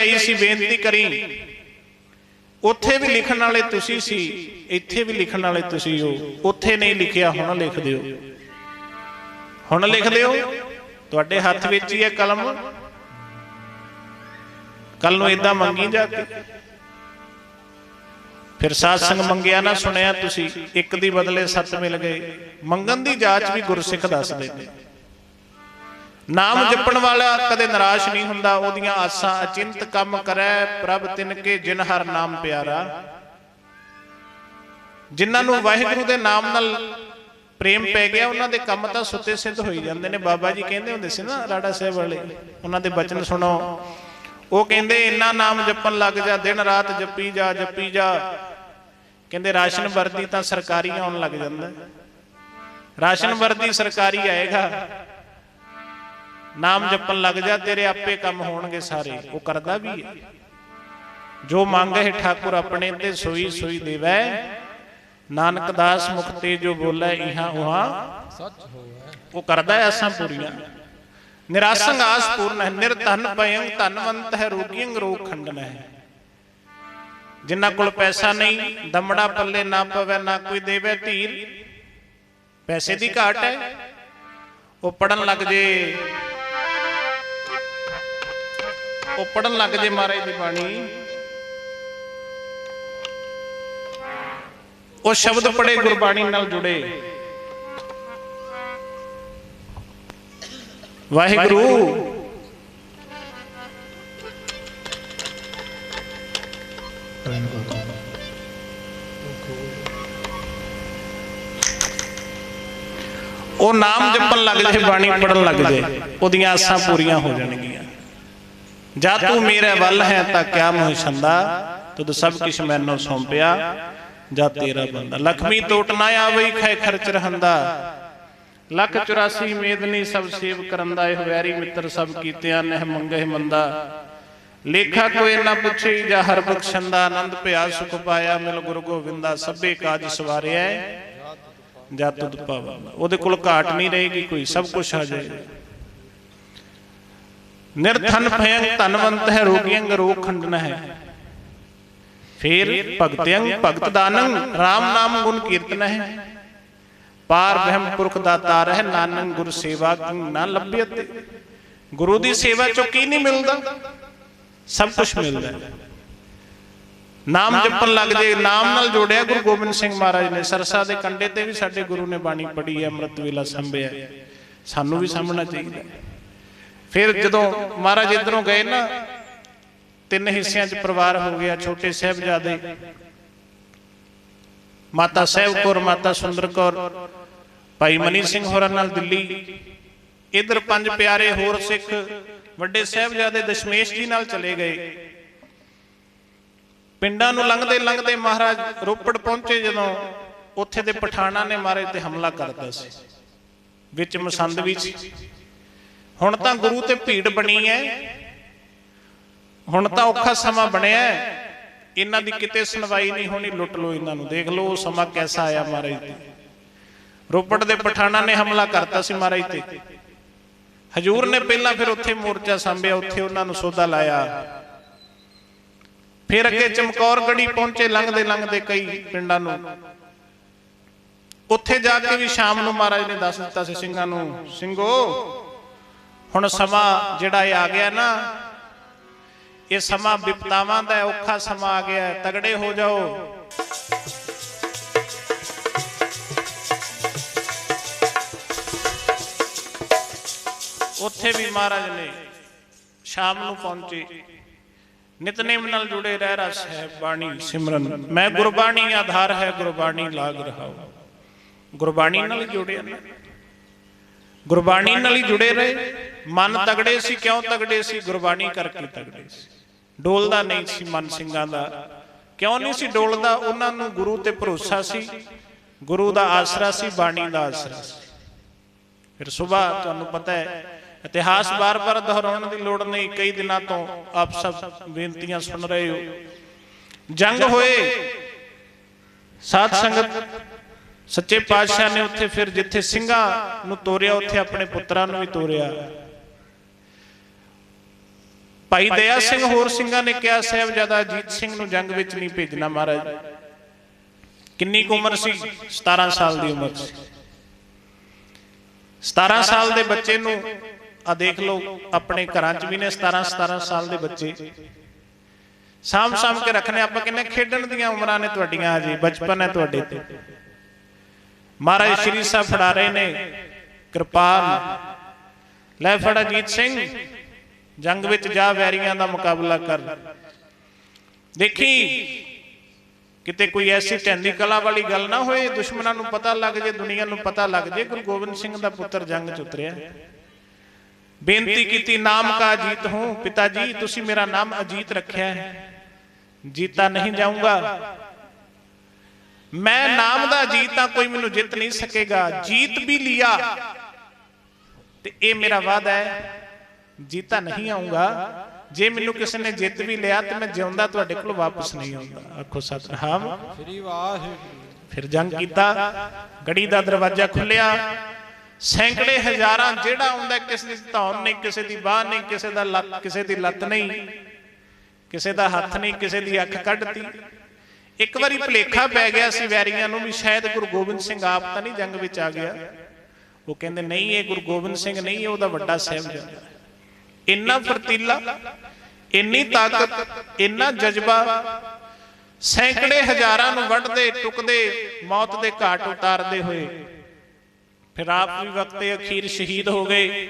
ਆਈ ਸੀ ਬੇਨਤੀ ਕਰੀ, ਉੱਥੇ ਵੀ ਲਿਖਣ ਵਾਲੇ ਤੁਸੀਂ ਸੀ, ਇੱਥੇ ਵੀ ਲਿਖਣ ਵਾਲੇ ਤੁਸੀਂ ਹੋ, ਉੱਥੇ ਨਹੀਂ ਲਿਖਿਆ, ਹੁਣ ਲਿਖ ਦਿਓ। ਹੁਣ ਲਿਖ ਦਿਓ, ਤੁਹਾਡੇ ਹੱਥ ਵਿੱਚ ਹੀ ਹੈ ਕਲਮ। ਕੱਲ ਨੂੰ ਇਦਾਂ ਮੰਗੀ ਜਾ ਕੇ। ਫਿਰ ਸਾਧ ਸੰਗ ਮੰਗਿਆ ਨਾ, ਸੁਣਿਆ ਤੁਸੀਂ, ਇੱਕ ਦੀ ਬਦਲੇ ਸੱਤ ਮਿਲ ਗਏ। ਮੰਗਣ ਦੀ ਜਾਂਚ ਵੀ ਗੁਰਸਿੱਖ ਦੱਸਦੇ ਨੇ ਨਾਮ ਜਪਣ ਵਾਲਾ ਕਦੇ ਨਿਰਾਸ਼ ਨਹੀਂ ਹੁੰਦਾ ਉਹਦੀਆਂ ਆਸਾਂ ਅਚਿੰਤ ਕੰਮ ਕਰੈ ਪ੍ਰਭ ਤਿਨ ਕੇ ਜਿਨ ਹਰ ਨਾਮ ਪਿਆਰਾ। ਜਿਨ੍ਹਾਂ ਨੂੰ ਵਾਹਿਗੁਰੂ ਦੇ ਨਾਮ ਨਾਲ ਪ੍ਰੇਮ ਪੈ ਗਿਆ ਉਹਨਾਂ ਦੇ ਕੰਮ ਤਾਂ ਸੁੱਤੇ ਸਿੱਧ ਹੋਈ ਜਾਂਦੇ ਨੇ। ਬਾਬਾ ਜੀ ਕਹਿੰਦੇ ਹੁੰਦੇ ਸੀ ਨਾ ਰਾੜਾ ਸਾਹਿਬ ਵਾਲੇ ਉਹਨਾਂ ਦੇ ਬਚਨ ਸੁਣੋ। ਉਹ ਕਹਿੰਦੇ ਇੰਨਾ ਨਾਮ ਜਪਣ ਲੱਗ ਜਾ ਦਿਨ ਰਾਤ ਜਪੀ ਜਾ ਜਪੀ ਜਾ। ਕਹਿੰਦੇ ਰਾਸ਼ਨ ਵਰਦੀ ਤਾਂ ਸਰਕਾਰੀ ਆਉਣ ਲੱਗ ਜਾਂਦਾ। ਰਾਸ਼ਨ ਵਰਦੀ ਸਰਕਾਰੀ ਆਏਗਾ। ਨਾਮ ਜਪਣ ਲੱਗ ਜਾ, ਤੇਰੇ ਆਪੇ ਕੰਮ ਹੋਣਗੇ ਸਾਰੇ। ਉਹ ਕਰਦਾ ਵੀ ਹੈ। ਜੋ ਮੰਗੇ ਠਾਕੁਰ ਆਪਣੇ ਤੇ, ਸੋਈ ਸੋਈ ਦੇਵੈ। ਨਾਨਕ ਦਾਸ ਮੁਖ ਜੋ ਬੋਲੇ, ਇਹਾਂ ਉਹਾਂ ਸੱਚ ਹੋਵੇ ਉਹ ਕਰਦਾ ਹੈ ਅਸਾਂ ਪੂਰੀਆਂ। ਨਿਰਾਸੰਗ ਆਸ ਪੂਰਨ ਹੈ ਨਿਰਧਨ ਭਯੰ ਧਨਵੰਤ ਹੈ ਰੋਗੀਆਂ ਰੋਗ ਖੰਡਨ ਹੈ। ਜਿਨ੍ਹਾਂ ਕੋਲ ਪੈਸਾ ਨਹੀਂ, ਦਮੜਾ ਪੱਲੇ ਨਾ ਪਵੇ, ਨਾ ਕੋਈ ਦੇਵੇ ਧੀਰ। ਪੈਸੇ ਦੀ ਘਾਟ ਹੈ। ਉਹ ਪੜਨ ਲੱਗ ਜੇ ਉਹ ਪੜਨ ਲੱਗ ਜੇ ਮਹਾਰਾਜ ਦੀ ਬਾਣੀ। ਉਹ ਸ਼ਬਦ ਪੜੇ ਗੁਰਬਾਣੀ ਨਾਲ ਜੁੜੇ। ਵਾਹਿਗੁਰੂ। ਉਹ ਨਾਮ ਜਪਣ ਲੱਗ ਜੇ ਬਾਣੀ ਪੜਨ ਲੱਗ ਜਾਏ ਉਹਦੀਆਂ ਆਸਾਂ ਪੂਰੀਆਂ ਹੋ ਜਾਣਗੀਆਂ। ਜਾ ਤੂੰ ਮੇਰੇ ਵੱਲ ਹੈ ਤਾਂ ਕਿਆ ਮੋਹ ਛੰਦਾ ਤੁਧ ਸਭ ਕਿਛ ਮੈਨੂੰ ਸੌਂਪਿਆ। ਜਾ ਤੇਰਾ ਬੰਦਾ। ਲਖਮੀ ਟੋਟ ਨਾ ਆਵਈ ਖੈ ਖਰਚ ਰਹੰਦਾ। ਲੱਖ 84 ਮੇਦਨੀ ਸਭ ਸੇਵ ਕਰੰਦਾ ਇਹ ਵੈਰੀ ਮਿੱਤਰ ਸਭ ਕੀਤਿਆਂ ਨਹਿ ਮੰਗੇ ਮੰਦਾ। ਲੇਖਾ ਕੋਈ ਨਾ ਪੁੱਛੀ ਜਾ ਹਰ ਬਖਸ਼ੰਦਾ ਆਨੰਦ ਭਿਆ ਸੁਖ ਪਾਇਆ ਮਿਲ ਗੁਰੂ ਗੋਬਿੰਦਾ ਸਭੇ ਕਾਜ ਸਵਾਰਿਆ। ਜਾ ਤੁਧ ਪਾਵਾ। ਉਹਦੇ ਕੋਲ ਘਾਟ ਨਹੀਂ ਰਹੇਗੀ ਕੋਈ ਸਭ ਕੁਝ ਆ ਜਾਏਗਾ। ਨਿਰਧਨ ਭਯੰ ਧਨਵੰਤ ਹੈ ਰੋਗੀਆਂ ਰੋਗ ਖੰਡਨ ਹੈ। ਫਿਰ ਭਗਤਿਆਂ ਭਗਤ ਦਾਨੰ RAM ਨਾਮ ਗੁਣ ਕੀਰਤਨ ਹੈ। ਪਾਰ ਬ੍ਰਹਮ ਪੁਰਖ ਦਾ ਹੈ ਨਾਨਕ ਗੁਰ ਸੇਵਾ ਕੀ ਨਾ ਲੱਭਿਅਤ? ਗੁਰੂ ਦੀ ਸੇਵਾ ਚੋਂ ਕੀ ਨਹੀਂ ਮਿਲਦਾ? ਸਭ ਕੁਝ ਮਿਲਦਾ ਨਾਮ ਜਪਣ ਲੱਗ ਜੇ, ਨਾਮ ਨਾਲ ਜੋੜਿਆ ਗੁਰੂ ਗੋਬਿੰਦ ਸਿੰਘ ਮਹਾਰਾਜ ਨੇ। ਸਰਸਾ ਦੇ ਕੰਡੇ ਤੇ ਵੀ ਸਾਡੇ ਗੁਰੂ ਨੇ ਬਾਣੀ ਪੜ੍ਹੀ ਹੈ, ਅੰਮ੍ਰਿਤ ਵੇਲਾ ਸੰਭਿਆ। ਸਾਨੂੰ ਵੀ ਸਾਹਮਣਾ ਚਾਹੀਦਾ ਹੈ। ਫਿਰ ਜਦੋਂ ਮਹਾਰਾਜ ਇਧਰੋਂ ਗਏ ਨਾ ਤਿੰਨ ਹਿੱਸਿਆਂ 'ਚ ਪਰਿਵਾਰ ਹੋ ਗਿਆ ਛੋਟੇ ਸਾਹਿਬਜ਼ਾਦੇ। ਮਾਤਾ ਸਾਹਿਬ ਕੌਰ ਮਾਤਾ ਸੁੰਦਰ ਕੌਰ ਭਾਈ ਮਨੀ ਸਿੰਘ ਹੋਰਾਂ ਨਾਲ ਦਿੱਲੀ। ਇਧਰ ਪੰਜ ਪਿਆਰੇ ਹੋਰ ਸਿੱਖ ਵੱਡੇ ਸਾਹਿਬਜ਼ਾਦੇ ਦਸ਼ਮੇਸ਼ ਜੀ ਨਾਲ ਚਲੇ ਗਏ। ਪਿੰਡਾਂ ਨੂੰ ਲੰਘਦੇ ਲੰਘਦੇ ਮਹਾਰਾਜ ਰੋਪੜ ਪਹੁੰਚੇ ਜਦੋਂ ਉੱਥੇ ਦੇ ਪਠਾਣਾ ਨੇ ਮਹਾਰਾਜ ਤੇ ਹਮਲਾ ਕਰਦਾ ਸੀ। ਵਿੱਚ ਮਸੰਦ ਵੀ ਸੀ ਹੁਣ ਤਾਂ ਗੁਰੂ ਤੇ ਭੀੜ ਬਣੀ ਹੈ ਹੁਣ ਤਾਂ ਔਖਾ ਸਮਾਂ ਬਣਿਆ ਇਹਨਾਂ ਦੀ ਕਿਤੇ ਸੁਣਵਾਈ ਨਹੀਂ ਹੋਣੀ, ਲੁੱਟ ਲੋ ਇਹਨਾਂ ਨੂੰ। ਦੇਖ ਲਓ ਸਮਾਂ ਕੈਸਾ ਆਇਆ ਮਹਾਰਾਜ ਤੇ ਰੋਪੜ ਦੇ ਪਠਾਣਾ ਨੇ ਹਮਲਾ ਕਰਤਾ ਸੀ ਮਹਾਰਾਜ ਤੇ। ਹਜੂਰ ਨੇ ਪਹਿਲਾਂ ਫਿਰ ਉੱਥੇ ਮੋਰਚਾ ਸੰਭਿਆ, ਉੱਥੇ ਉਹਨਾਂ ਨੂੰ ਸੋਧਾ ਲਾਇਆ। ਫਿਰ ਅੱਗੇ ਚਮਕੌਰ ਗੜੀ ਪਹੁੰਚੇ, ਲੰਘਦੇ ਲੰਘਦੇ ਕਈ ਪਿੰਡਾਂ ਨੂੰ। ਉੱਥੇ ਜਾ ਕੇ ਵੀ ਸ਼ਾਮ ਨੂੰ ਮਹਾਰਾਜ ਨੇ ਦੱਸ ਦਿੱਤਾ ਸੀ ਸਿੰਘਾਂ ਨੂੰ, ਸਿੰਘੋ ਹੁਣ ਸਮਾਂ ਜਿਹੜਾ ਇਹ ਆ ਗਿਆ ਨਾ, ਇਹ ਸਮਾਂ ਵਿਪਤਾਵਾਂ ਦਾ ਔਖਾ ਸਮਾਂ ਆ ਗਿਆ ਤਗੜੇ ਹੋ ਜਾਓ। ਉੱਥੇ ਵੀ ਮਹਾਰਾਜ ਨੇ ਸ਼ਾਮ ਨੂੰ ਪਹੁੰਚੇ। ਨਿਤਨੇਮ ਨਾਲ ਜੁੜੇ ਰਹਿ ਰਸ ਹੈ ਬਾਣੀ ਸਿਮਰਨ। ਮੈਂ ਗੁਰਬਾਣੀ ਆਧਾਰ ਹੈ, ਗੁਰਬਾਣੀ ਲਾਗ ਰਹਾਉ ਗੁਰਬਾਣੀ ਨਾਲ ਜੁੜਿਆ ਨਾ। ਗੁਰਬਾਣੀ ਨਾਲ ਹੀ ਜੁੜੇ ਰਹੇ। ਮਨ ਤਗੜੇ ਸੀ ਕਿਉਂ ਤਗੜੇ ਸੀ? ਗੁਰਬਾਣੀ ਕਰਕੇ ਤਗੜੇ ਸੀ। ਡੋਲਦਾ ਨਹੀਂ ਸੀ ਮਨ ਸਿੰਘਾਂ ਦਾ। ਕਿਉਂ ਨਹੀਂ ਸੀ ਡੋਲਦਾ? ਉਹਨਾਂ ਨੂੰ ਗੁਰੂ ਤੇ ਭਰੋਸਾ ਸੀ। ਗੁਰੂ ਦਾ ਆਸਰਾ ਸੀ ਬਾਣੀ ਦਾ ਆਸਰਾ ਸੀ। ਫਿਰ ਸਵੇਰ ਤੁਹਾਨੂੰ ਪਤਾ ਹੈ ਇਤਿਹਾਸ ਬਾਰ-ਬਾਰ ਦੁਹਰਾਉਣ ਦੀ ਲੋੜ ਨਹੀਂ। ਕਈ ਦਿਨਾਂ ਤੋਂ ਆਪ ਸਭ ਬੇਨਤੀਆਂ ਸੁਣ ਰਹੇ ਹੋ। ਜੰਗ ਹੋਏ। ਸਾਧ ਸੰਗਤ ਸੱਚੇ ਪਾਤਸ਼ਾਹ ਨੇ ਉੱਥੇ ਫਿਰ ਜਿੱਥੇ ਸਿੰਘਾਂ ਨੂੰ ਤੋਰਿਆ ਉੱਥੇ ਆਪਣੇ ਪੁੱਤਰਾਂ ਨੂੰ ਵੀ ਤੋਰਿਆ। ਭਾਈ ਦਇਆ ਸਿੰਘ ਹੋਰ ਸਿੰਘਾਂ ਨੇ ਕਿਹਾ ਸਾਹਿਬਜ਼ਾਦਾ ਅਜੀਤ ਸਿੰਘ ਨੂੰ ਜੰਗ ਵਿੱਚ ਨਹੀਂ ਭੇਜਣਾ ਮਹਾਰਾਜ। ਕਿੰਨੀ ਕੁ ਉਮਰ ਸੀ? 17 ਸਾਲ ਦੀ ਉਮਰ ਸੀ। 17 ਸਾਲ ਦੇ ਬੱਚੇ ਨੂੰ ਆ ਦੇਖ ਲਓ ਆਪਣੇ ਘਰਾਂ 'ਚ ਵੀ ਨੇ 17 17 ਸਾਲ ਦੇ ਬੱਚੇ। ਸਾਂਭ ਸਾਂਭ ਕੇ ਰੱਖਣੇ ਆਪਾਂ ਕਿੰਨੇ ਖੇਡਣ ਦੀਆਂ ਉਮਰਾਂ ਨੇ ਤੁਹਾਡੀਆਂ ਅਜੇ ਬਚਪਨ ਹੈ ਤੁਹਾਡੇ ਤੇ। ਮਹਾਰਾਜ ਸ਼੍ਰੀ ਸਾਹਿਬ ਫੜਾ ਰਹੇ ਨੇ। ਕਿਰਪਾਨ ਲੈ ਫੜ ਅਜੀਤ ਸਿੰਘ। ਜੰਗ ਵਿੱਚ ਜਾ ਵੈਰੀਆਂ ਦਾ ਮੁਕਾਬਲਾ ਕਰ। ਦੇਖੀ, ਕਿਤੇ ਕੋਈ ਐਸੀ ਟੈਂਦੀ ਕਲਾ ਵਾਲੀ ਗੱਲ ਨਾ ਹੋਏ, ਦੁਸ਼ਮਣਾਂ ਨੂੰ ਪਤਾ ਲੱਗ ਜੇ, ਦੁਨੀਆ ਨੂੰ ਪਤਾ ਲੱਗ ਜੇ, ਗੁਰੂ ਗੋਬਿੰਦ ਸਿੰਘ ਦਾ ਪੁੱਤਰ ਜੰਗ ਚ ਉਤਰਿਆ। ਬੇਨਤੀ ਕੀਤੀ, ਨਾਮ ਕਾ ਅਜੀਤ ਹੂੰ, ਪਿਤਾ ਜੀ, ਤੁਸੀਂ ਮੇਰਾ ਨਾਮ ਅਜੀਤ ਰੱਖਿਆ ਹੈ। ਜੀਤਾ ਨਹੀਂ ਜਾਊਂਗਾ। ਮੈਂ ਨਾਮ ਦਾ ਅਜੀਤ ਤਾਂ ਕੋਈ ਮੈਨੂੰ ਜਿੱਤ ਨਹੀਂ ਸਕੇਗਾ। ਜੀਤ ਵੀ ਲਿਆ। ਤੇ ਇਹ ਮੇਰਾ ਵਾਅਦਾ ਹੈ। ਜੀਤਾ ਨਹੀਂ ਆਉਂਗਾ ਜੇ ਮੈਨੂੰ ਕਿਸੇ ਨੇ ਜਿੱਤ ਵੀ ਲਿਆ ਤੇ ਮੈਂ ਜਿਉਂਦਾ ਤੁਹਾਡੇ ਕੋਲ ਵਾਪਸ ਨਹੀਂ ਆਉਂਦਾ ਆਖੋ ਸਤਨਾਮ। ਸ੍ਰੀ ਵਾਹਿਗੁਰੂ ਫਿਰ ਜੰਗ ਕੀਤਾ। ਗੜੀ ਦਾ ਦਰਵਾਜ਼ਾ ਖੁੱਲਿਆ ਸੈਂਕੜੇ ਹਜ਼ਾਰਾਂ ਜਿਹੜਾ ਆਉਂਦਾ ਕਿਸੇ ਦੀ ਧੌਣ ਨਹੀਂ, ਕਿਸੇ ਦੀ ਬਾਹ ਨਹੀਂ, ਕਿਸੇ ਦਾ ਲੱਤ, ਕਿਸੇ ਦੀ ਲੱਤ ਨਹੀਂ, ਕਿਸੇ ਦਾ ਹੱਥ ਨਹੀਂ, ਕਿਸੇ ਦੀ ਅੱਖ ਕੱਢਤੀ। ਇੱਕ ਵਾਰੀ ਭਲੇਖਾ ਪੈ ਗਿਆ ਸੀ ਵੈਰੀਆਂ ਨੂੰ ਵੀ ਸ਼ਾਇਦ ਗੁਰੂ ਗੋਬਿੰਦ ਸਿੰਘ ਆਪ ਤਾਂ ਨਹੀਂ ਜੰਗ ਵਿੱਚ ਆ ਗਿਆ। ਉਹ ਕਹਿੰਦੇ, ਨਹੀਂ, ਇਹ ਗੁਰੂ ਗੋਬਿੰਦ ਸਿੰਘ ਨਹੀਂ ਉਹਦਾ ਵੱਡਾ ਸਾਹਿਬਜ਼ਾਦਾ ਇੰਨਾ ਫਰਤੀਲਾ, ਇੰਨੀ ਤਾਕਤ, ਇੰਨਾ ਜਜ਼ਬਾ, ਸੈਂਕੜੇ ਹਜ਼ਾਰਾਂ ਨੂੰ ਵੱਢਦੇ, ਟੁਕਦੇ, ਮੌਤ ਦੇ ਘਾਟ ਉਤਾਰਦੇ ਹੋਏ, ਫਿਰ ਆਪ ਵੀ ਵਕਤੇ ਅਖੀਰ ਸ਼ਹੀਦ ਹੋ ਗਏ।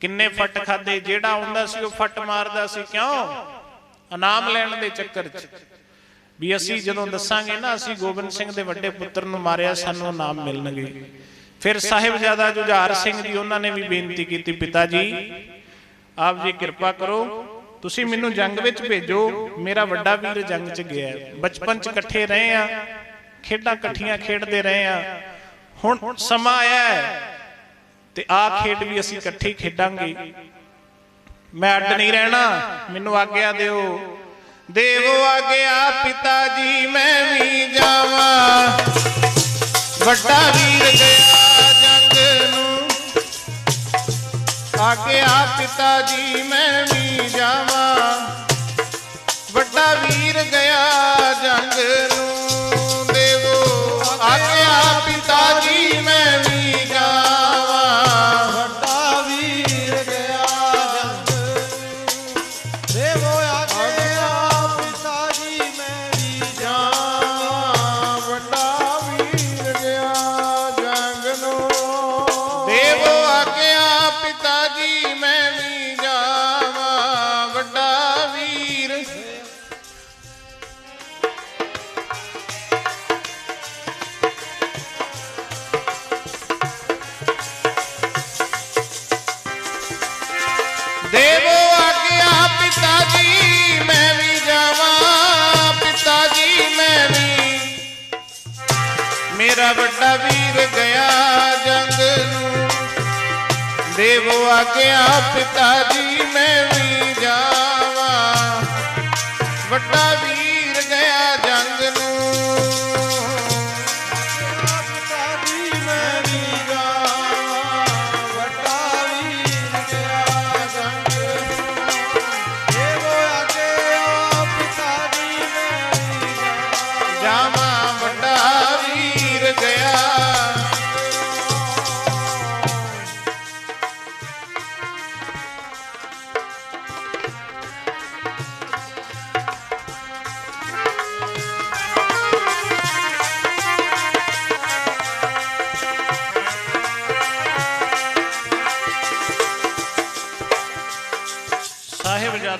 ਕਿੰਨੇ ਫੱਟ ਖਾਦੇ, ਜਿਹੜਾ ਆਉਂਦਾ ਸੀ ਉਹ ਫੱਟ ਮਾਰਦਾ ਸੀ। ਕਿਉਂ? ਇਨਾਮ ਲੈਣ ਦੇ ਚੱਕਰ 'ਚ। ਵੀ ਅਸੀਂ ਜਦੋਂ ਦੱਸਾਂਗੇ ਨਾ, ਅਸੀਂ ਗੋਬਿੰਦ ਸਿੰਘ ਦੇ ਵੱਡੇ ਪੁੱਤਰ ਨੂੰ ਮਾਰਿਆ, ਸਾਨੂੰ ਇਨਾਮ ਮਿਲਣਗੇ। ਫਿਰ ਸਾਹਿਬਜ਼ਾਦਾ ਜੁਝਾਰ ਸਿੰਘ ਜੀ ਉਹਨਾਂ ਨੇ ਵੀ ਬੇਨਤੀ ਕੀਤੀ ਪਿਤਾ ਜੀ ਆਪ ਜੀ ਕਿਰਪਾ ਕਰੋ, ਤੁਸੀਂ ਮੈਨੂੰ ਜੰਗ ਵਿੱਚ ਭੇਜੋ, ਮੇਰਾ ਵੱਡਾ ਵੀਰ ਜੰਗ 'ਚ ਗਿਆ ਬਚਪਨ 'ਚ ਇਕੱਠੇ ਰਹੇ ਆ ਖੇਡਾਂ ਇਕੱਠੀਆਂ ਖੇਡਦੇ ਰਹੇ ਆ ਹੁਣ ਸਮਾਂ ਆਇਆ ਹੈ ਤੇ ਆ ਖੇਡ ਵੀ ਅਸੀਂ ਇਕੱਠੇ ਖੇਡਾਂਗੇ। ਮੈਂ ਅੱਡ ਨਹੀਂ ਰਹਿਣਾ, ਮੈਨੂੰ ਆਗਿਆ ਦਿਓ। ਦੇਵੋ ਆਗਿਆ ਪਿਤਾ ਜੀ, ਮੈਂ ਵੀ ਜਾਵਾਂ। ਵੱਡਾ ਵੀਰ ਗਿਆ ਜੰਗ ਨੂੰ। ਆਗਿਆ ਪਿਤਾ ਜੀ, ਮੈਂ ਵੀ ਜਾਵਾਂ। ਵੱਡਾ ਵੀਰ ਗਿਆ ਜੰਗ ਨੂੰ। ਦੇਵੋ ਆਗਿਆ ਪਿਤਾ ਜੀ, ਮੈਂ ਮੇਰਾ ਵੱਡਾ ਵੀਰ ਗਿਆ ਜੰਗ ਨੂੰ। ਦੇਵੋ ਆਗਿਆ ਪਿਤਾ ਜੀ ਮੈਂ ਵੀ ਜਾਵਾਂ। ਵੱਡਾ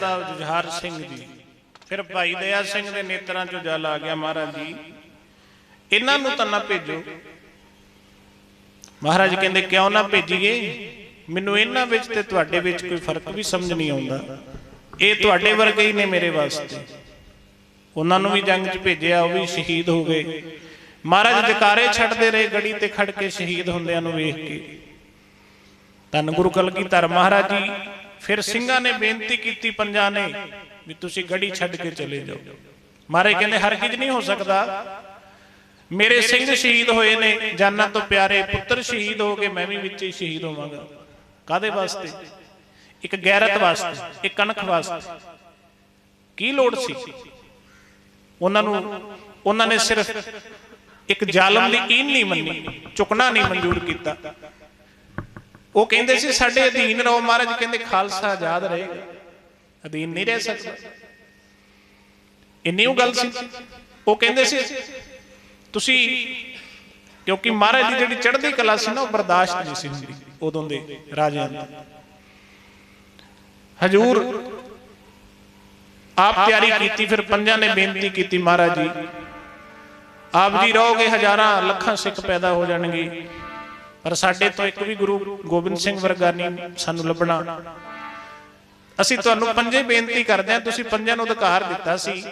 ਸਾਹਿਬਜ਼ਾਦਾ ਜੁਝਾਰ ਸਿੰਘ ਜੀ। ਫਿਰ ਭਾਈ ਦਇਆ ਸਿੰਘ ਦੇ ਨੇਤਰਾਂ 'ਚੋਂ ਜਲ ਆ ਗਿਆ ਮਹਾਰਾਜ ਜੀ। ਇਹਨਾਂ ਨੂੰ ਤਾਂ ਨਾ ਭੇਜੋ। ਮਹਾਰਾਜ ਕਹਿੰਦੇ, ਕਿਉਂ ਨਾ ਭੇਜੀਏ? ਮੈਨੂੰ ਇਹਨਾਂ ਵਿੱਚ ਤੇ ਤੁਹਾਡੇ ਵਿੱਚ ਕੋਈ ਫ਼ਰਕ ਵੀ ਸਮਝ ਨਹੀਂ ਆਉਂਦਾ। ਇਹ ਤੁਹਾਡੇ ਵਰਗੇ ਹੀ ਨੇ ਮੇਰੇ ਵਾਸਤੇ। ਉਹਨਾਂ ਨੂੰ ਵੀ ਜੰਗ 'ਚ ਭੇਜਿਆ, ਉਹ ਵੀ ਸ਼ਹੀਦ ਹੋ ਗਏ। ਮਹਾਰਾਜ ਜਕਾਰੇ ਛੱਡਦੇ ਰਹੇ, ਗੜੀ ਤੇ ਖੜ ਕੇ ਸ਼ਹੀਦ ਹੁੰਦਿਆਂ ਨੂੰ ਵੇਖ ਕੇ। ਧੰਨ ਗੁਰੂ ਕਲਗੀਧਰ ਮਹਾਰਾਜ ਜੀ ਫਿਰ ਸਿੰਘਾਂ ਨੇ ਬੇਨਤੀ ਕੀਤੀ ਪੰਜਾਂ ਨੇ ਵੀ ਤੁਸੀਂ ਗੜੀ ਛੱਡ ਕੇ ਚਲੇ ਜਾਓ। ਮਹਾਰਾਜ ਕਹਿੰਦੇ ਹਰਗਿਜ਼ ਨਹੀਂ ਹੋ ਸਕਦਾ। ਮੇਰੇ ਸਿੰਘ ਸ਼ਹੀਦ ਹੋਏ ਨੇ ਜਾਨਾਂ ਤੋਂ ਪਿਆਰੇ ਪੁੱਤਰ ਸ਼ਹੀਦ ਹੋ ਗਏ ਮੈਂ ਵੀ ਵਿੱਚ ਹੀ ਸ਼ਹੀਦ ਹੋਵਾਂਗਾ। ਕਾਦੇ ਵਾਸਤੇ? ਇੱਕ ਗੈਰਤ ਵਾਸਤੇ ਇੱਕ ਕਣਕ ਵਾਸਤੇ। ਕੀ ਲੋੜ ਸੀ? ਉਹਨਾਂ ਨੂੰ ਉਹਨਾਂ ਨੇ ਸਿਰਫ ਇੱਕ ਜ਼ਾਲਮ ਦੀ ਕੀਨ ਨਹੀਂ ਮੰਨੀ ਚੁਕਣਾ ਨਹੀਂ ਮਨਜ਼ੂਰ ਕੀਤਾ। ਉਹ ਕਹਿੰਦੇ ਸੀ, ਸਾਡੇ ਅਧੀਨ ਰਹੋ ਮਹਾਰਾਜ, ਕਹਿੰਦੇ ਖਾਲਸਾ ਆਜ਼ਾਦ ਰਹੇਗਾ। ਅਧੀਨ ਨਹੀਂ ਰਹਿ ਸਕਦਾ। ਇੰਨੀ ਉਹ ਗੱਲ ਸੀ। ਉਹ ਕਹਿੰਦੇ ਸੀ, ਤੁਸੀਂ, ਕਿਉਂਕਿ ਮਹਾਰਾਜ ਦੀ ਜਿਹੜੀ ਚੜ੍ਹਦੀ ਕਲਾ ਸੀ ਨਾ, ਉਹ ਬਰਦਾਸ਼ਤ ਨਹੀਂ ਸੀ ਹੁੰਦੀ ਉਦੋਂ ਦੇ ਰਾਜਿਆਂ ਦੀ। ਹਜੂਰ, ਆਪ ਤਿਆਰੀ ਕੀਤੀ, ਫਿਰ ਪੰਜਾਂ ਨੇ ਬੇਨਤੀ ਕੀਤੀ ਮਹਾਰਾਜ ਜੀ। ਆਪ ਜੀ ਰਹੋਗੇ ਹਜ਼ਾਰਾਂ, ਲੱਖਾਂ ਸਿੱਖ ਪੈਦਾ ਹੋ ਜਾਣਗੇ। ਪਰ ਸਾਡੇ ਤੋਂ ਇੱਕ ਵੀ ਗੁਰੂ ਗੋਬਿੰਦ ਸਿੰਘ ਵਰਗਾ ਨਹੀਂ ਸਾਨੂੰ ਲੱਭਣਾ। ਅਸੀਂ ਤੁਹਾਨੂੰ ਪੰਜੇ ਬੇਨਤੀ ਕਰਦੇ ਹਾਂ, ਤੁਸੀਂ ਪੰਜਾਂ ਨੂੰ ਅਧਿਕਾਰ ਦਿੱਤਾ ਸੀ।